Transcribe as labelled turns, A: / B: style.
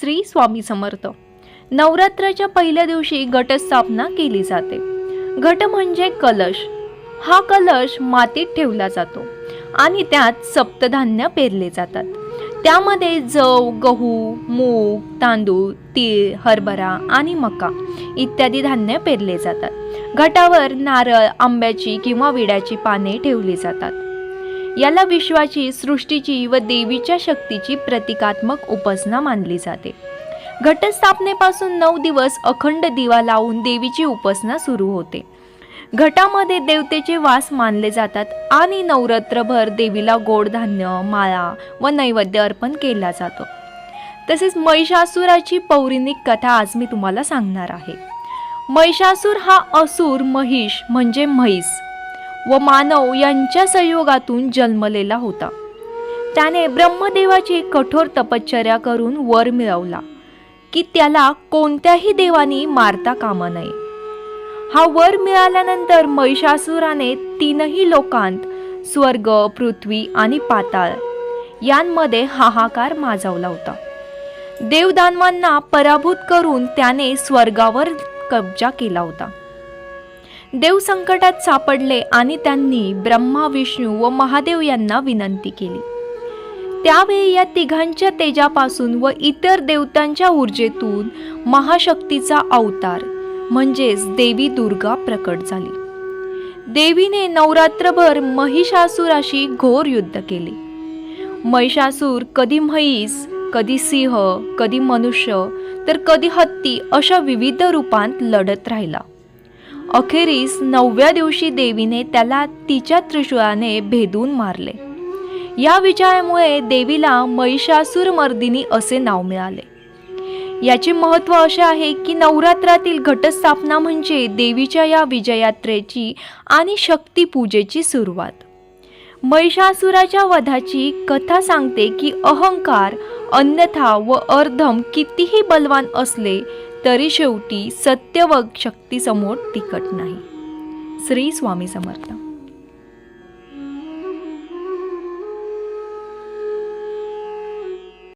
A: श्री स्वामी समर्थ. नवरात्राच्या पहिल्या दिवशी घटस्थापना केली जाते. घट म्हणजे कलश. हा कलश मातीत ठेवला जातो आणि त्यात सप्तधान्य पेरले जातात. त्यामध्ये जव गहू मूग तांदूळ तीळ हरभरा आणि मका इत्यादी धान्य पेरले जातात. घटावर नारळ आंब्याची किंवा विड्याची पाने ठेवली जातात. याला विश्वाची सृष्टीची व देवीच्या शक्तीची प्रतिकात्मक उपासना मानली जाते. घटस्थापनेपासून नऊ दिवस अखंड दिवा लावून देवीची उपासना सुरू होते. घटामध्ये देवतेचे वास मानले जातात आणि नवरात्रभर देवीला गोड धान्य माळा व नैवेद्य अर्पण केला जातो. तसेच महिषासुराची पौराणिक कथा आज मी तुम्हाला सांगणार आहे. महिषासूर हा असुर महिष म्हणजे म्हैस. व मानव यांच्या संयोगातून जन्मलेला होता. त्याने ब्रह्मदेवाची कठोर तपश्चर्या करून वर मिळवला की त्याला कोणत्याही देवानी मारता कामा नये. हा वर मिळाल्यानंतर महिषासुराने तीनही लोकांत स्वर्ग पृथ्वी आणि पाताळ यांमध्ये हाहाकार माजवला होता. देवदानवांना पराभूत करून त्याने स्वर्गावर कब्जा केला होता. देव संकटात सापडले आणि त्यांनी ब्रह्मा विष्णू व महादेव यांना विनंती केली. त्यावेळी या तिघांच्या तेजापासून व इतर देवतांच्या ऊर्जेतून महाशक्तीचा अवतार म्हणजेच देवी दुर्गा प्रकट झाली. देवीने नवरात्रभर महिषासुराशी घोर युद्ध केले. महिषासूर कधी म्हैस कधी सिंह कधी मनुष्य तर कधी हत्ती अशा विविध रूपांत लढत राहिला. अखेरीस नवव्या दिवशी देवीने त्याला तिच्या त्रिशूळाने भेदून मारले. या विजयामुळे देवीला महिषासूर मर्दिनी असे नाव मिळाले. याचे महत्त्व असे आहे की नवरात्रातील घटस्थापना म्हणजे देवीच्या या विजयात्रेची आणि शक्तीपूजेची सुरुवात. महिषासुराच्या वधाची कथा सांगते की अहंकार अन्यथा व अर्धम कितीही बलवान असले तरी शेवटी सत्य व शक्तीसमोर तिकट नाही. श्री स्वामी समर्थ.